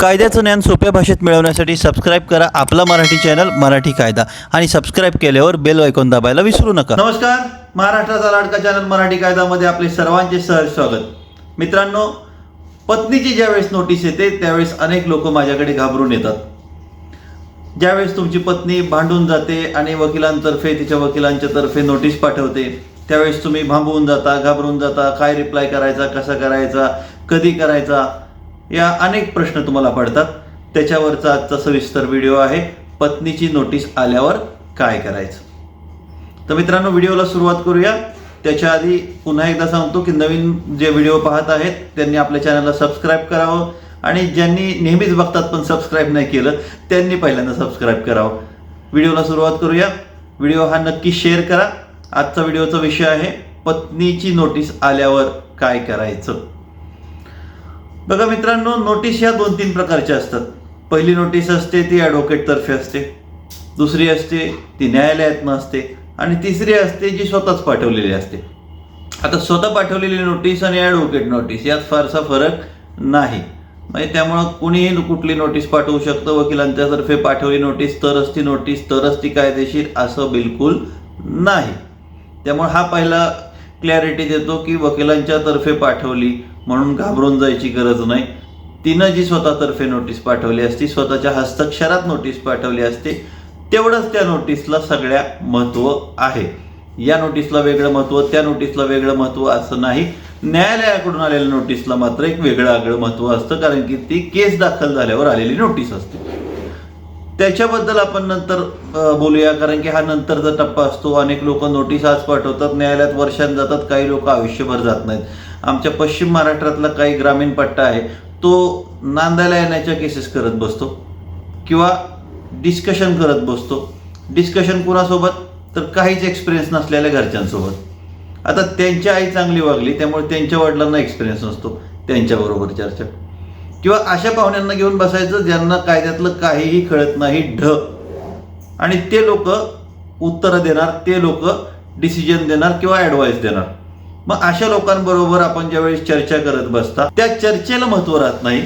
कायद्याचं ज्ञान सोप्या भाषेत मिळवण्यासाठी सबस्क्राईब करा आपला मराठी चॅनल मराठी कायदा. आणि सबस्क्राईब केल्यावर बेल ऐकून दाबायला विसरू नका. नमस्कार. महाराष्ट्राचा लाडका चॅनल मराठी कायदामध्ये आपले सर्वांचे सहज स्वागत. मित्रांनो पत्नीची ज्यावेळेस नोटीस येते त्यावेळेस अनेक लोक माझ्याकडे घाबरून येतात. ज्यावेळेस तुमची पत्नी भांडून जाते आणि वकिलांतर्फे तिच्या वकिलांच्या तर्फे नोटीस पाठवते त्यावेळेस तुम्ही भांबवून जाता घाबरून जाता काय रिप्लाय करायचा कसा करायचा कधी करायचा या अनेक प्रश्न तुम्हाला पडतात. त्याच्यावरचा आजचा सविस्तर व्हिडिओ आहे. पत्नीची नोटीस आल्यावर काय करायचं? तर मित्रांनो व्हिडिओला सुरुवात करूया. त्याच्या आधी पुन्हा एकदा सांगतो की नवीन जे व्हिडिओ पाहत आहेत त्यांनी आपल्या चॅनलला सबस्क्राईब करावं. आणि ज्यांनी नेहमीच बघतात पण सबस्क्राईब नाही केलं त्यांनी पहिल्यांदा सबस्क्राईब करावं. व्हिडिओला सुरुवात करूया. व्हिडिओ हा नक्की शेअर करा. आजचा व्हिडिओचा विषय आहे पत्नीची नोटीस आल्यावर काय करायचं? बघा मित्रांनो नोटीस ह्या दोन तीन प्रकारच्या असतात. पहिली नोटीस असते ती ॲडव्होकेटतर्फे असते. दुसरी असते ती न्यायालयातनं असते. आणि तिसरी असते जी स्वतःच पाठवलेली असते. आता स्वतः पाठवलेली नोटीस आणि ॲडव्होकेट नोटीस यात फारसा फरक नाही. म्हणजे त्यामुळं कुणीही कुठली नोटीस पाठवू शकतं वकिलांच्यातर्फे पाठवली नोटीस तरच ती नोटीस तरच ती कायदेशीर असं बिलकुल नाही. त्यामुळे हा पहिला क्लॅरिटी देतो की वकिलांच्या तर्फे पाठवली म्हणून घाबरून जायची गरज नाही. तिनं जी स्वतःतर्फे नोटीस पाठवली असती स्वतःच्या हस्ताक्षरात नोटीस पाठवली असते तेवढंच त्या नोटीसला सगळ्या महत्त्व आहे. या नोटीसला वेगळं महत्त्व त्या नोटीसला वेगळं महत्त्व असं नाही. न्यायालयाकडून आलेल्या नोटीसला मात्र एक वेगळं आगळं महत्त्व असतं कारण की ती केस दाखल झाल्यावर आलेली नोटीस असते. त्याच्याबद्दल आपण नंतर बोलूया. कारण की हा नंतरचा टप्पा असतो. अनेक लोक नोटीस आज पाठवतात. न्यायालयात वर्षात जातात. काही लोक आयुष्यभर जात नाहीत. आमच्या पश्चिम महाराष्ट्रातला काही ग्रामीण पट्टा आहे. तो नांदायला येण्याच्या केसेस करत बसतो. किंवा डिस्कशन करत बसतो. डिस्कशन कुणासोबत? तर काहीच एक्सपिरियन्स नसलेल्या घरच्यांसोबत. आता त्यांची आई चांगली वागली त्यामुळे त्यांच्या वडिलांना एक्सपिरियन्स नसतो. त्यांच्याबरोबर चर्चा. किंवा अशा पाहुण्यांना घेऊन बसायचं ज्यांना कायद्यातलं काहीही कळत नाही ढ. आणि ते लोक उत्तरं देणार ते लोक डिसिजन देणार किंवा ॲडवाईस देणार. मग अशा लोकांबरोबर आपण ज्यावेळेस चर्चा करत बसता त्या चर्चेला महत्त्व राहत नाही.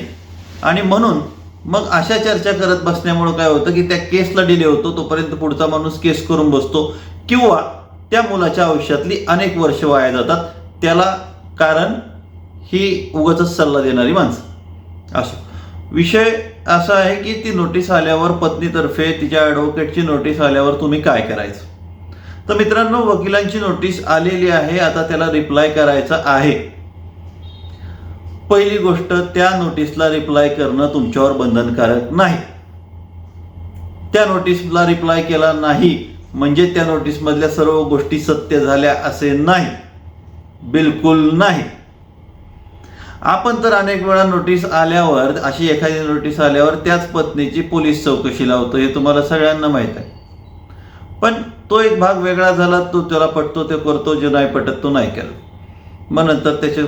आणि म्हणून मग अशा चर्चा करत बसण्यामुळं काय होतं की त्या केसला डिले होतो तोपर्यंत पुढचा माणूस केस करून बसतो. किंवा त्या मुलाच्या आयुष्यातली अनेक वर्ष वाया जातात त्याला कारण ही उगाच सल्ला देणारी माणसं. असो. विषय असा आहे की ती नोटीस आल्यावर पत्नीतर्फे तिच्या ॲडव्होकेटची नोटीस आल्यावर तुम्ही काय करायचं? तर मित्रांनो वकिलांची नोटीस आलेली आहे आता त्याला रिप्लाय करायचा आहे. पहिली गोष्ट त्या नोटीसला रिप्लाय करणं तुमच्यावर बंधनकारक नाही. त्या नोटीसला रिप्लाय केला नाही म्हणजे त्या नोटीसमधल्या सर्व गोष्टी सत्य झाल्या असे नाही. बिलकुल नाही. आपण तर अनेक वेळा नोटीस आल्यावर अशी एखादी नोटीस आल्यावर त्याच पत्नीची पोलीस चौकशी लावतो हे तुम्हाला सगळ्यांना माहीत आहे. पण तो एक भाग वेगळा झाला तो त्याला पटतो ते करतो जे नाही पटत तो नाही केला. मग नंतर त्याचे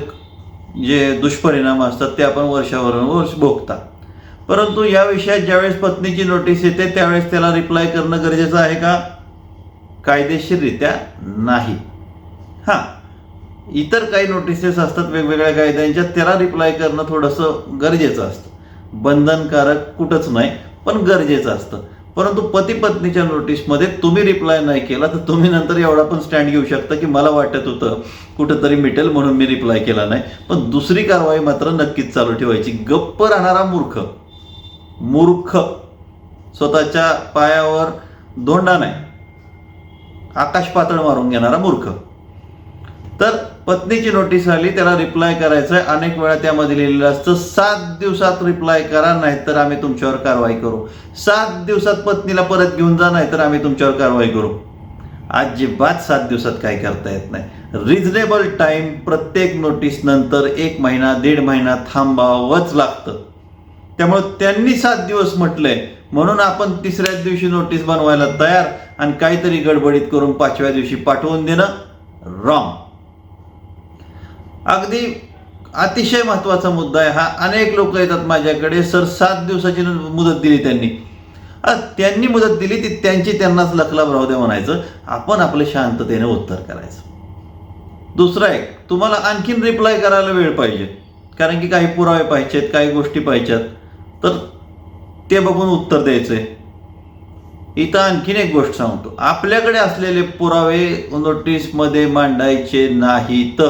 जे दुष्परिणाम असतात ते आपण वर्षावरवर्ष भोगता. परंतु या विषयात ज्यावेळेस पत्नीची नोटीस येते त्यावेळेस त्याला रिप्लाय करणं गरजेचं आहे का? कायदेशीररित्या नाही. हां. इतर काही नोटिसेस असतात वेगवेगळ्या कायद्यांच्या त्याला रिप्लाय करणं थोडंसं गरजेचं असतं. बंधनकारक कुठंच नाही पण गरजेचं असतं. परंतु पती पत्नीच्या नोटीसमध्ये तुम्ही रिप्लाय नाही केला तर तुम्ही नंतर एवढा पण स्टँड घेऊ शकता की मला वाटत होतं कुठंतरी मिटेल म्हणून मी रिप्लाय केला नाही. पण दुसरी कारवाई मात्र नक्कीच चालू ठेवायची. गप्प राहणारा मूर्ख. मूर्ख. स्वतःच्या पायावर धोंडा नाही. आकाश पातळ मारून घेणारा मूर्ख. तर पत्नीची नोटीस आली त्याला रिप्लाय करायचं आहे अनेक वेळा त्यामध्ये लिहिलेलं असतं सात दिवसात रिप्लाय करा नाहीतर आम्ही तुमच्यावर कारवाई करू. सात दिवसात पत्नीला परत घेऊन जा नाहीतर आम्ही तुमच्यावर कारवाई करू. अजिबात सात दिवसात काय करता येत नाही. रिजनेबल टाईम प्रत्येक नोटीस नंतर एक महिना दीड महिना थांबावंच लागतं. त्यामुळे त्यांनी सात दिवस म्हटलंय. म्हणून आपण तिसऱ्याच दिवशी नोटीस बनवायला तयार आणि काहीतरी गडबडीत करून पाचव्या दिवशी पाठवून देणं रॉंग अगदी अतिशय महत्त्वाचा मुद्दा आहे हा. अनेक लोक येतात माझ्याकडे. सर सात दिवसाची मुदत दिली त्यांनी. त्यांनी मुदत दिली ती त्यांची त्यांनाच लकलाभ राहू द्या म्हणायचं. आपण आपलं शांततेने उत्तर करायचं. दुसरा एक तुम्हाला आणखीन रिप्लाय करायला वेळ पाहिजे. कारण की काही पुरावे पाहिजेत काही गोष्टी पाहिजेत. तर ते बघून उत्तर द्यायचं आहे इथं आणखीन एक गोष्ट सांगतो. आपल्याकडे असलेले पुरावे नोटीसमध्ये मांडायचे नाहीत.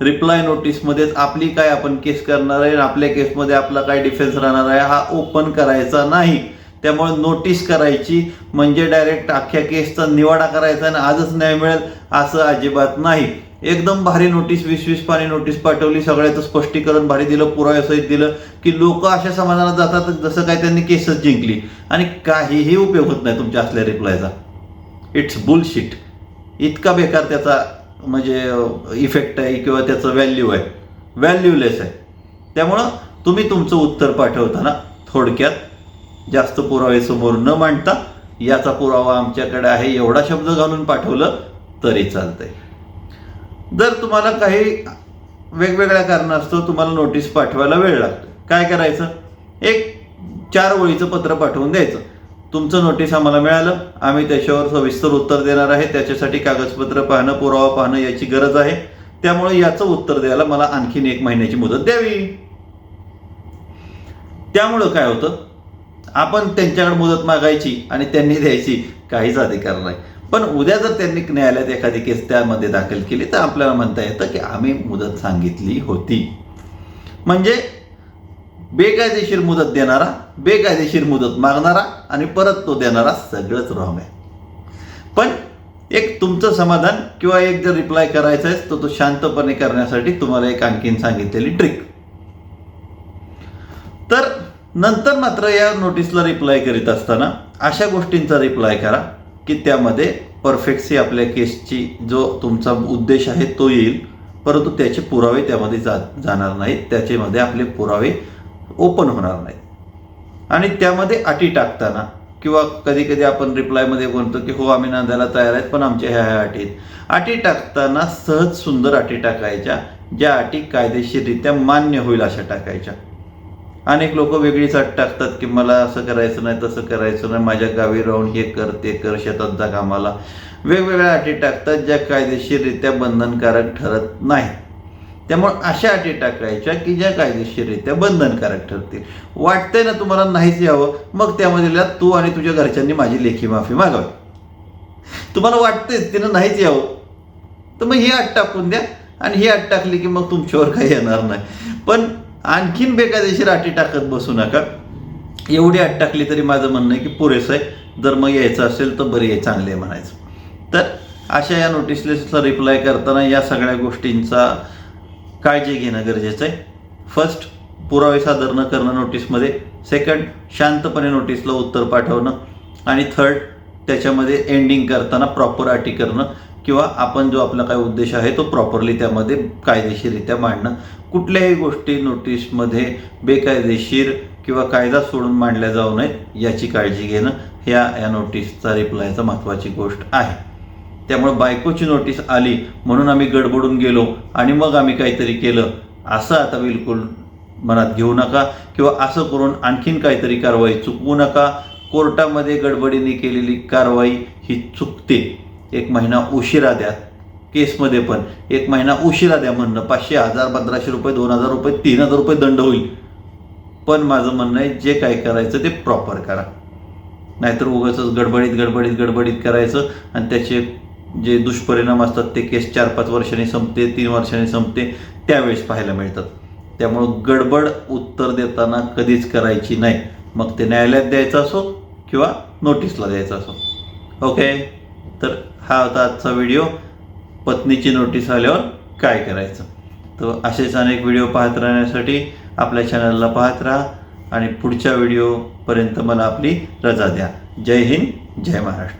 रिप्लाय नोटीसमध्येच आपली काय आपण केस करणार आहे आपल्या केसमध्ये आपला काय डिफेन्स राहणार आहे हा ओपन करायचा नाही. त्यामुळे नोटीस करायची म्हणजे डायरेक्ट अख्ख्या केसचा निवाडा करायचा आणि आजच न्याय मिळेल असं अजिबात नाही. एकदम भारी नोटीस वीस वीस पाणी नोटीस पाठवली सगळ्याचं स्पष्टीकरण भारी दिलं पुराव्यासहित दिलं की लोक अशा समाधानात जातात जसं काय त्यांनी केसच जिंकली. आणि काहीही उपयोग होत नाही तुमच्या असल्या रिप्लायचा इट्स बुलशिट इतका बेकार त्याचा म्हणजे इफेक्ट आहे किंवा त्याचं व्हॅल्यू आहे. व्हॅल्यूलेस आहे. त्यामुळं तुम्ही तुमचं उत्तर पाठवताना थोडक्यात जास्त पुरावे समोर न मांडता याचा पुरावा आमच्याकडे आहे. एवढा शब्द घालून पाठवलं तरी चालतंय. जर तुम्हाला काही वेगवेगळ्या कारणास्तव तुम्हाला नोटीस पाठवायला वेळ लागतो काय करायचं? एक चार ओळीचं पत्र पाठवून द्यायचं. तुमचं नोटीस आम्हाला मिळालं. आम्ही त्याच्यावर सविस्तर उत्तर देणार आहे. त्याच्यासाठी कागदपत्र पाहणं पुरावा पाहणं याची गरज आहे. त्यामुळे याचं उत्तर द्यायला मला आणखीन एक महिन्याची मुदत द्यावी. त्यामुळं काय होतं? आपण त्यांच्याकडे मुदत मागायची आणि त्यांनी द्यायची काहीच अधिकार नाही. पण उद्या जर त्यांनी न्यायालयात एखादी केस त्यामध्ये दाखल केली तर आपल्याला म्हणता येतं की आम्ही मुदत सांगितली होती. म्हणजे बेकायदेशीर मुदत देणारा बेकायदेशीर मुदत मागणारा आणि परत तो देणारा सगळंच रॉंग आहे. पण एक तुमचं समाधान किंवा एक जर रिप्लाय करायचा आहे तर तो शांतपणे करण्यासाठी तुम्हाला एक आणखीन सांगितलेली ट्रिक तर नंतर मात्र या नोटीसला रिप्लाय करीत असताना अशा गोष्टींचा रिप्लाय करा की त्यामध्ये परफेक्टसी आपल्या केसची जो तुमचा उद्देश आहे तो येईल परंतु त्याचे पुरावे त्यामध्ये जा जाणार नाहीत. त्याच्यामध्ये आपले पुरावे ओपन होणार नाही. आणि त्यामध्ये अटी टाकताना किंवा कधी कधी आपण रिप्लायमध्ये म्हणतो की हो आम्ही नांदायला तयार आहेत पण आमच्या ह्या ह्या अटीत अटी टाकताना सहज सुंदर अटी टाकायच्या ज्या अटी कायदेशीररित्या मान्य होईल अशा टाकायच्या. अनेक लोक वेगळीच अट टाकतात की मला असं करायचं नाही तसं करायचं नाही माझ्या गावी राहून हे कर ते कर शेतात जा कामाला. वेगवेगळ्या अटी टाकतात ज्या कायदेशीररित्या बंधनकारक ठरत नाहीत. त्यामुळे अशा अटी टाकायच्या की ज्या कायदेशीररित्या बंधनकारक ठरतील. वाटतंय ना तुम्हाला नाहीच यावं मग त्यामध्ये तू आणि तुझ्या घरच्यांनी माझी लेखी माफी मागावी. तुम्हाला वाटतंय तिनं नाहीच यावं? तर मग ही अट टाकून द्या आणि ही अट टाकली की मग तुमच्यावर काही येणार नाही. पण आणखीन बेकायदेशीर अटी टाकत बसू नका. एवढी अट टाकली तरी माझं म्हणणं आहे की पुरेसं आहे. जर मग यायचं असेल तर बरी आहे चांगले आहे म्हणायचं. तर अशा या नोटीसला रिप्लाय करताना या सगळ्या गोष्टींचा काळजी घेणं गरजेचं आहे. फर्स्ट पुरावे सादर न करणं नोटीसमध्ये सेकंड शांतपणे नोटीसला उत्तर पाठवणं. आणि थर्ड त्याच्यामध्ये एंडिंग करताना प्रॉपर अटी करणं. किंवा आपण जो आपला काय उद्देश आहे तो प्रॉपरली त्यामध्ये कायदेशीररित्या मांडणं. कुठल्याही गोष्टी नोटीसमध्ये बेकायदेशीर किंवा कायदा सोडून मांडल्या जाऊ नयेत याची काळजी घेणं ह्या या नोटीसचा रिप्लायचा महत्त्वाची गोष्ट आहे. त्यामुळे बायकोची नोटीस आली म्हणून आम्ही गडबडून गेलो आणि मग आम्ही काहीतरी केलं. असं आता बिलकुल मनात घेऊ नका किंवा असं करून आणखीन काहीतरी कारवाई चुकवू नका. कोर्टामध्ये गडबडीने केलेली कारवाई ही चुकते. एक महिना उशिरा द्या. केसमध्ये पण एक महिना उशिरा द्या म्हणणं. पाचशे हजार पंधराशे रुपये दोन हजार रुपये तीन हजार रुपये दंड होईल. पण माझं म्हणणं आहे जे काय करायचं ते प्रॉपर करा. नाहीतर उगाच गडबडीत गडबडीत गडबडीत करायचं आणि त्याचे जे दुष्परिणाम असतात ते केस चार पाच वर्षांनी संपते तीन वर्षांनी संपते त्यावेळेस पाहायला मिळतात. त्यामुळं गडबड उत्तर देताना कधीच करायची नाही. मग ते न्यायालयात द्यायचं असो किंवा नोटीसला द्यायचं असो. ओके? तर हा होता आजचा व्हिडिओ. पत्नीची नोटीस आल्यावर काय करायचं? तर असेच अनेक व्हिडिओ पाहत राहण्यासाठी आपल्या चॅनलला पाहत राहा आणि पुढच्या व्हिडिओपर्यंत मला आपली रजा द्या. जय हिंद जय महाराष्ट्र.